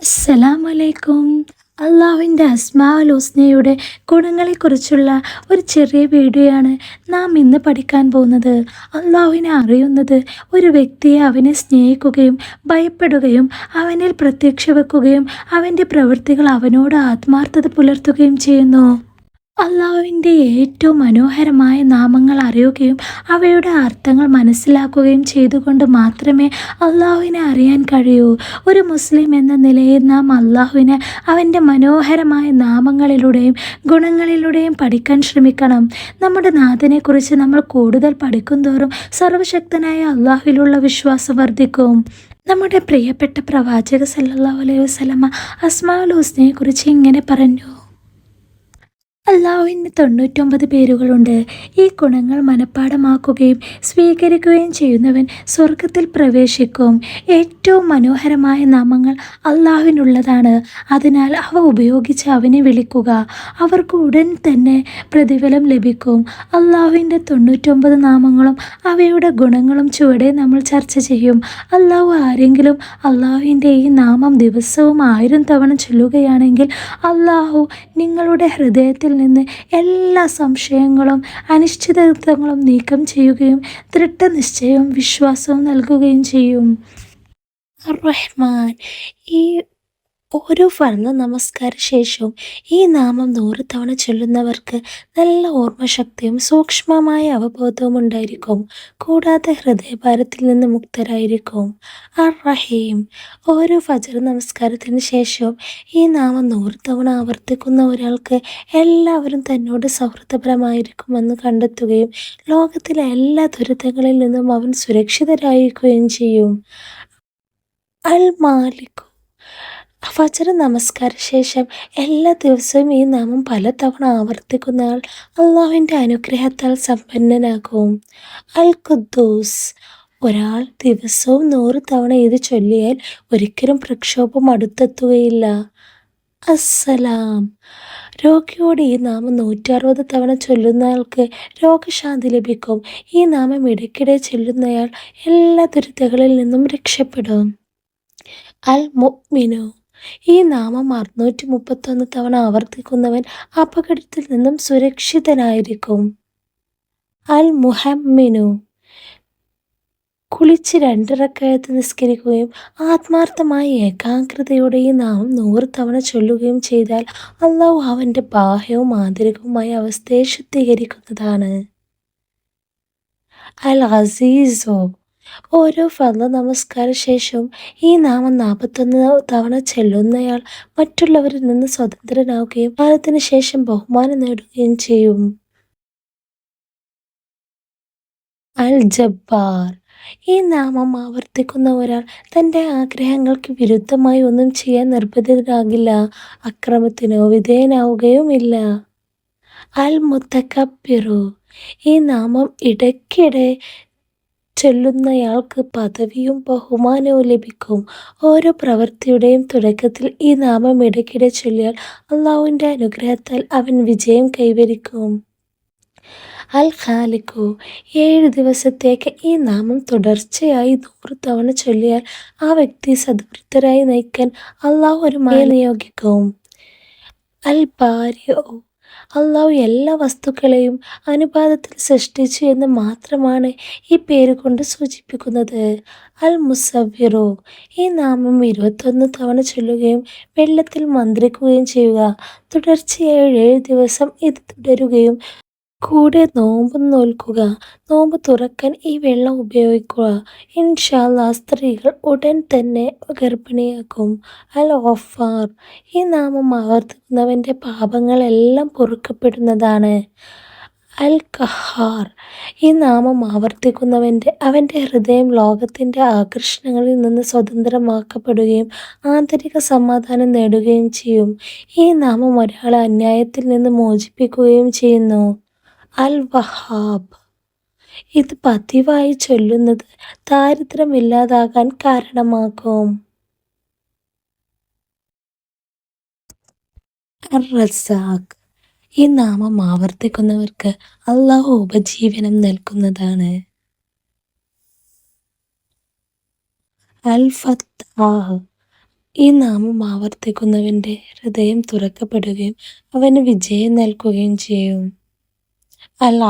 അസ്സലാമലൈക്കും. അള്ളാഹുവിന്റെ അസ്മാഉൽ ഹുസ്നയുടെ ഗുണങ്ങളെക്കുറിച്ചുള്ള ഒരു ചെറിയ വീഡിയോയാണ് നാം ഇന്ന് പഠിക്കാൻ പോകുന്നത്. അള്ളാഹുവിനെ അറിയുന്നത് ഒരു വ്യക്തിയെ അവനെ സ്നേഹിക്കുകയും ഭയപ്പെടുകയും അവനിൽ പ്രത്യക്ഷ വെക്കുകയും അവന്റെ പ്രവൃത്തികൾ അവനോട് ആത്മാർത്ഥത പുലർത്തുകയും ചെയ്യുന്നു. അള്ളാഹുവിന്റെ ഏറ്റവും മനോഹരമായ നാമങ്ങൾ അറിയുകയും അവയുടെ അർത്ഥങ്ങൾ മനസ്സിലാക്കുകയും ചെയ്തുകൊണ്ട് മാത്രമേ അള്ളാഹുവിനെ അറിയാൻ കഴിയൂ. ഒരു മുസ്ലിം എന്ന നിലയിൽ നാം അള്ളാഹുവിനെ അവന്റെ മനോഹരമായ നാമങ്ങളിലൂടെയും ഗുണങ്ങളിലൂടെയും പഠിക്കാൻ ശ്രമിക്കണം. നമ്മുടെ നാഥനെക്കുറിച്ച് നമ്മൾ കൂടുതൽ പഠിക്കുന്തോറും സർവശക്തനായ അള്ളാഹുവിലുള്ള വിശ്വാസം വർദ്ധിക്കും. നമ്മുടെ പ്രിയപ്പെട്ട പ്രവാചക സല്ലാ അലൈഹി വസല്ലമ അസ്മാഉൽ ഹുസ്നയെക്കുറിച്ച് ഇങ്ങനെ പറഞ്ഞു. അള്ളാഹുവിന് തൊണ്ണൂറ്റൊമ്പത് പേരുകളുണ്ട്. ഈ ഗുണങ്ങൾ മനഃപ്പാടമാക്കുകയും സ്വീകരിക്കുകയും ചെയ്യുന്നവൻ സ്വർഗത്തിൽ പ്രവേശിക്കും. ഏറ്റവും മനോഹരമായ നാമങ്ങൾ അള്ളാഹുവിനുള്ളതാണ്. അതിനാൽ അവ ഉപയോഗിച്ച് അവനെ വിളിക്കുക. അവർക്ക് ഉടൻ തന്നെ പ്രതിഫലം ലഭിക്കും. അള്ളാഹുവിന്റെ തൊണ്ണൂറ്റൊമ്പത് നാമങ്ങളും അവയുടെ ഗുണങ്ങളും ചുവടെ നമ്മൾ ചർച്ച ചെയ്യും. അള്ളാഹു ആരെങ്കിലും അള്ളാഹുവിന്റെ ഈ നാമം ദിവസവും ആയിരം തവണ ചൊല്ലുകയാണെങ്കിൽ അള്ളാഹു നിങ്ങളുടെ ഹൃദയത്തിൽ നിന്ന് എല്ലാ സംശയങ്ങളും അനിശ്ചിതത്വങ്ങളും നീക്കം ചെയ്യുകയും ദൃഢനിശ്ചയവും വിശ്വാസവും നൽകുകയും ചെയ്യും. റഹ്മാൻ ഈ ഓരോ ഫർന്ന നമസ്കാര ശേഷവും ഈ നാമം നൂറ് തവണ ചൊല്ലുന്നവർക്ക് നല്ല ഓർമ്മശക്തിയും സൂക്ഷ്മമായ അവബോധവും ഉണ്ടായിരിക്കും. കൂടാതെ ഹൃദയഭാരത്തിൽ നിന്ന് മുക്തരായിരിക്കും. അർ റഹീം. ഓരോ ഫജർ നമസ്കാരത്തിന് ശേഷവും ഈ നാമം നൂറ് തവണ ആവർത്തിക്കുന്ന ഒരാൾക്ക് എല്ലാവരും തന്നോട് സൗഹൃദപരമായിരിക്കുമെന്ന് കണ്ടെത്തുകയും ലോകത്തിലെ എല്ലാ ദുരിതങ്ങളിൽ നിന്നും അവൻ സുരക്ഷിതരായിരിക്കുകയും ചെയ്യും. അൽ മാലികു. ഫജർ നമസ്കാര ശേഷം എല്ലാ ദിവസവും ഈ നാമം പലതവണ ആവർത്തിക്കുന്നയാൾ അള്ളാഹുവിന്റെ അനുഗ്രഹത്താൽ സമ്പന്നനാകും. അൽ ഖുദ്ദൂസ്. ഒരാൾ ദിവസവും നൂറ് തവണ ഇത് ചൊല്ലിയാൽ ഒരിക്കലും പ്രക്ഷോഭം അടുത്തെത്തുകയില്ല. അസ്സലാം. രോഗിയോട് ഈ നാമം നൂറ്റി അറുപത് തവണ ചൊല്ലുന്നയാൾക്ക് രോഗശാന്തി ലഭിക്കും. ഈ നാമം ഇടയ്ക്കിടെ ചൊല്ലുന്നയാൾ എല്ലാ ദുരിതങ്ങളിൽ നിന്നും രക്ഷപ്പെടും. അൽ മുഅ്മിനു. ഈ നാമം അറുന്നൂറ്റി മുപ്പത്തൊന്ന് തവണ ആവർത്തിക്കുന്നവൻ അപകടത്തിൽ നിന്നും സുരക്ഷിതനായിരിക്കും. അൽ മുഹമ്മിനു. കുളിച്ച് രണ്ടിറക്കയത്ത് നിസ്കരിക്കുകയും ആത്മാർത്ഥമായ ഏകാഗ്രതയോടെ ഈ നാമം നൂറ് തവണ ചൊല്ലുകയും ചെയ്താൽ അള്ളാഹു അവന്റെ ബാഹ്യവും ആന്തരികവുമായ അവസ്ഥയെ ശുദ്ധീകരിക്കുന്നതാണ്. അൽ അസീസോ. ഓരോ ഫല നമസ്കാര ശേഷവും ഈ നാമം നാൽപ്പത്തൊന്ന് തവണ ചെല്ലുന്നയാൾ മറ്റുള്ളവരിൽ നിന്ന് സ്വതന്ത്രനാവുകയും കാലത്തിന് ശേഷം ബഹുമാനം നേടുകയും ചെയ്യും. അൽ ജബ്ബാർ ഈ നാമം ആവർത്തിക്കുന്ന ഒരാൾ തന്റെ ആഗ്രഹങ്ങൾക്ക് വിരുദ്ധമായി ഒന്നും ചെയ്യാൻ നിർബന്ധിതനാകില്ല അക്രമത്തിനോ വിധേയനാവുകയുമില്ല. അൽ മുത്തക്കപ്പിറു ഈ നാമം ഇടയ്ക്കിടെ ചൊല്ലുന്നയാൾക്ക് പദവിയും ബഹുമാനവും ലഭിക്കും. ഓരോ പ്രവൃത്തിയുടെയും തുടക്കത്തിൽ ഈ നാമം ഇടയ്ക്കിടെ ചൊല്ലിയാൽ അള്ളാഹുവിന്റെ അനുഗ്രഹത്താൽ അവൻ വിജയം കൈവരിക്കും. അൽ ഖാലിക്കു ഏഴ് ദിവസത്തേക്ക് ഈ നാമം തുടർച്ചയായി നൂറ് തവണ ചൊല്ലിയാൽ ആ വ്യക്തി സദ്വൃത്തരായി നയിക്കാൻ അള്ളാഹു ഒരു മായ നിയോഗിക്കും. അൽ ബാരിയോ അള്ളാഹു എല്ലാ വസ്തുക്കളെയും അനുപാതത്തിൽ സൃഷ്ടിച്ചു എന്ന് മാത്രമാണ് ഈ പേര് കൊണ്ട് സൂചിപ്പിക്കുന്നത്. അൽ മുസവ്വിറു ഈ നാമം ഇരുപത്തൊന്ന് തവണ ചൊല്ലുകയും വെള്ളത്തിൽ മന്ത്രിക്കുകയും ചെയ്യുക. തുടർച്ചയായി ഏഴ് ദിവസം ഇത് തുടരുകയും കൂടെ നോമ്പ് നോൽക്കുക. നോമ്പ് തുറക്കാൻ ഈ വെള്ളം ഉപയോഗിക്കുക. ഇൻഷാല്ല സ്ത്രീകൾ ഉടൻ തന്നെ ഗർഭിണിയാക്കും. അൽ ഒഫാർ ഈ നാമം ആവർത്തിക്കുന്നവന്റെ പാപങ്ങളെല്ലാം പൊറുക്കപ്പെടുന്നതാണ്. അൽ കഹാർ ഈ നാമം ആവർത്തിക്കുന്നവന്റെ അവന്റെ ഹൃദയം ലോകത്തിന്റെ ആകർഷണങ്ങളിൽ നിന്ന് സ്വതന്ത്രമാക്കപ്പെടുകയും ആന്തരിക സമാധാനം നേടുകയും ചെയ്യും. ഈ നാമം ഒരാളെ അന്യായത്തിൽ നിന്ന് മോചിപ്പിക്കുകയും ചെയ്യുന്നു. അൽ വഹാബ് ഇത് പതിവായി ചൊല്ലുന്നത് ദാരിദ്ര്യമില്ലാതാകാൻ കാരണമാകും. ഈ നാമം ആവർത്തിക്കുന്നവർക്ക് അള്ളാഹു ഉപജീവനം നൽകുന്നതാണ്. ഈ നാമം ആവർത്തിക്കുന്നവന്റെ ഹൃദയം തുറക്കപ്പെടുകയും അവന് വിജയം നൽകുകയും ചെയ്യും. അൽ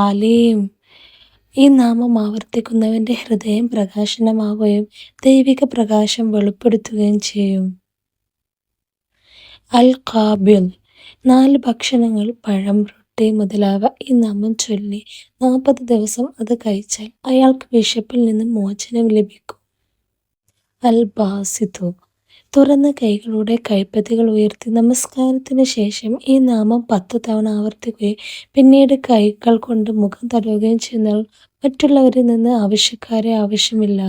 ഈ നാമം ആവർത്തിക്കുന്നവന്റെ ഹൃദയം പ്രകാശനമാവുകയും ദൈവിക പ്രകാശം വെളിപ്പെടുത്തുകയും ചെയ്യും. അൽ കാബിൽ നാല് ഭക്ഷണങ്ങൾ പഴം റൊട്ടി മുതലായവ ഈ നാമം ചൊല്ലി നാൽപ്പത് ദിവസം അത് കഴിച്ചാൽ അയാൾക്ക് വിശപ്പിൽ നിന്ന് മോചനം ലഭിക്കും. അൽ ബാസിത്തു തുറന്ന കൈകളോടെ കൈപ്പത്തികൾ ഉയർത്തി നമസ്കാരത്തിന് ശേഷം ഈ നാമം പത്ത് തവണ ആവർത്തിക്കുകയും പിന്നീട് കൈകൾ കൊണ്ട് മുഖം തടവുകയും ചെയ്യുന്നാൽ മറ്റുള്ളവരിൽ നിന്ന് ആവശ്യക്കാരെ ആവശ്യമില്ല.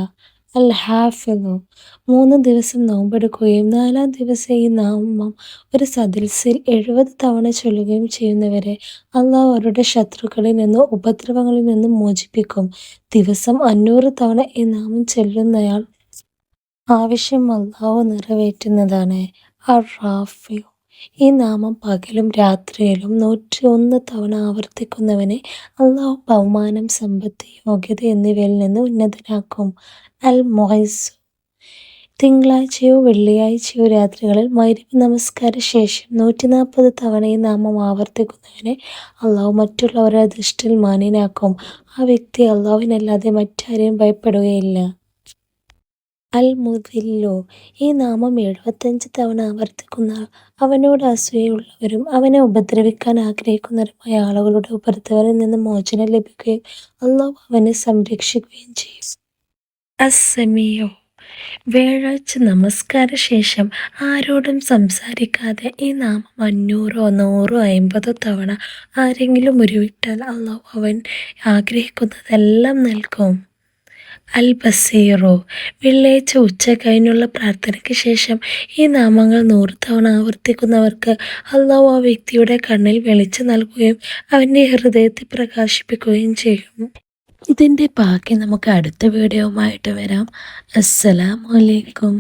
അൽ ഹാഫിദു. മൂന്ന് ദിവസം നോമ്പെടുക്കുകയും നാലാം ദിവസം ഈ നാമം ഒരു സദസ്സിൽ എഴുപത് തവണ ചൊല്ലുകയും ചെയ്യുന്നവരെ അള്ളാഹു അവരുടെ ശത്രുക്കളിൽ നിന്നും ഉപദ്രവങ്ങളിൽ നിന്നും മോചിപ്പിക്കും. ദിവസം അഞ്ഞൂറ് തവണ ഈ നാമം ചൊല്ലുന്നയാൾ ആവശ്യം അള്ളാഹു നിറവേറ്റുന്നതാണ്. അറാഫിയു ഈ നാമം പകലും രാത്രിയിലും നൂറ്റി ഒന്ന് തവണ ആവർത്തിക്കുന്നവനെ അള്ളാഹു ബഹുമാനം സമ്പത്ത് യോഗ്യത എന്നിവയിൽ നിന്ന് ഉന്നതനാക്കും. അൽ മൊഹൈസ്. തിങ്കളാഴ്ചയോ വെള്ളിയാഴ്ചയോ രാത്രികളിൽ മൈരവ് നമസ്കാര ശേഷം നൂറ്റി നാൽപ്പത് തവണ ഈ നാമം ആവർത്തിക്കുന്നവനെ അള്ളാഹു മറ്റുള്ളവരുടെ ദൃഷ്ടിയിൽ മാന്യനാക്കും. ആ വ്യക്തി അള്ളാഹുവിനല്ലാതെ മറ്റാരെയും ഭയപ്പെടുകയില്ല. അൽ മുദില്ലോ ഈ നാമം എഴുപത്തഞ്ച് തവണ ആവർത്തിക്കുന്ന അവനോട് അസൂയുള്ളവരും അവനെ ഉപദ്രവിക്കാൻ ആഗ്രഹിക്കുന്നവരുമായ ആളുകളുടെ ഉപദ്രവരിൽ നിന്ന് മോചനം ലഭിക്കുകയും അള്ളാഹു അവനെ സംരക്ഷിക്കുകയും ചെയ്യും. അസമിയോ വ്യാഴാഴ്ച നമസ്കാര ശേഷം ആരോടും സംസാരിക്കാതെ ഈ നാമം അഞ്ഞൂറോ നൂറോ അമ്പതോ തവണ ആരെങ്കിലും ഉരുവിട്ടാൽ അള്ളാഹു അവൻ ആഗ്രഹിക്കുന്നതെല്ലാം നൽകും. അൽ ബസീറോ വെള്ളിയാഴ്ച ഉച്ച കഴിഞ്ഞുള്ള പ്രാർത്ഥനയ്ക്ക് ശേഷം ഈ നാമങ്ങൾ നൂറ് തവണ ആവർത്തിക്കുന്നവർക്ക് അള്ളാഹു ആ വ്യക്തിയുടെ കണ്ണിൽ വെളിച്ചം നൽകുകയും അവന്റെ ഹൃദയത്തെ പ്രകാശിപ്പിക്കുകയും ചെയ്യും. ഇതിന്റെ ബാക്കി നമുക്ക് അടുത്ത വീഡിയോവുമായിട്ട് വരാം. അസ്സലാമലൈക്കും